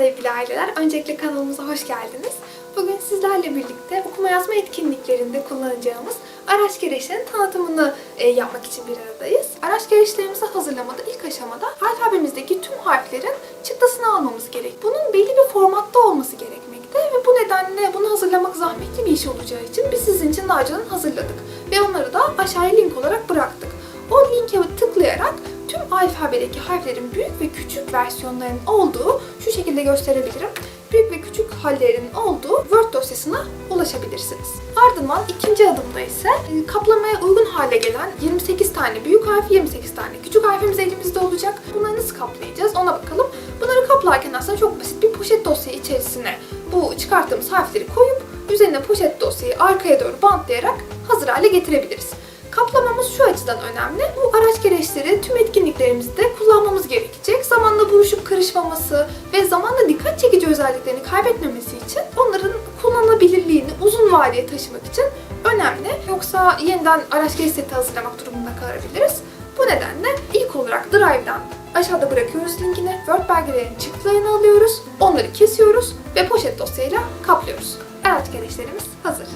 aileler. Öncelikle kanalımıza hoş geldiniz. Bugün sizlerle birlikte okuma yazma etkinliklerinde kullanacağımız araç gereçlerin tanıtımını e, yapmak için bir aradayız. Araç gereçlerimizi hazırlamada ilk aşamada alfabemizdeki tüm harflerin çıktısını almamız gerek. Bunun belli bir formatta olması gerekmekte ve bu nedenle bunu hazırlamak zahmetli bir iş olacağı için biz sizin için daha önceden hazırladık. Ve onları da aşağıya link olarak bıraktık. O linke tıklayarak tüm alfabedeki harflerin büyük ve küçük versiyonlarının olduğu şu şekilde gösterebilirim. Büyük ve küçük hallerinin olduğu Word dosyasına ulaşabilirsiniz. Ardından ikinci adımda ise e, kaplamaya uygun hale gelen 28 tane büyük harf, 28 tane küçük harfimiz elimizde olacak. Bunları nasıl kaplayacağız ona bakalım. Bunları kaplarken aslında çok basit bir poşet dosya içerisine bu çıkarttığımız harfleri koyup üzerine poşet dosyayı arkaya doğru bantlayarak hazır hale getirebiliriz. Kaplamamız şu açıdan önemli. Bu araç gereçleri tüm etkinliklerimizde. Buruşup karışmaması ve zamanla dikkat çekici özelliklerini kaybetmemesi için onların kullanılabilirliğini uzun vadeye taşımak için önemli. Yoksa yeniden araç gereç seti hazırlamak durumunda kalabiliriz. Bu nedenle ilk olarak Drive'dan aşağıda bırakıyoruz linkini. Word belgelerinin çıktılarını alıyoruz. Onları kesiyoruz ve poşet dosyayla kaplıyoruz. Araç gereçlerimiz hazır.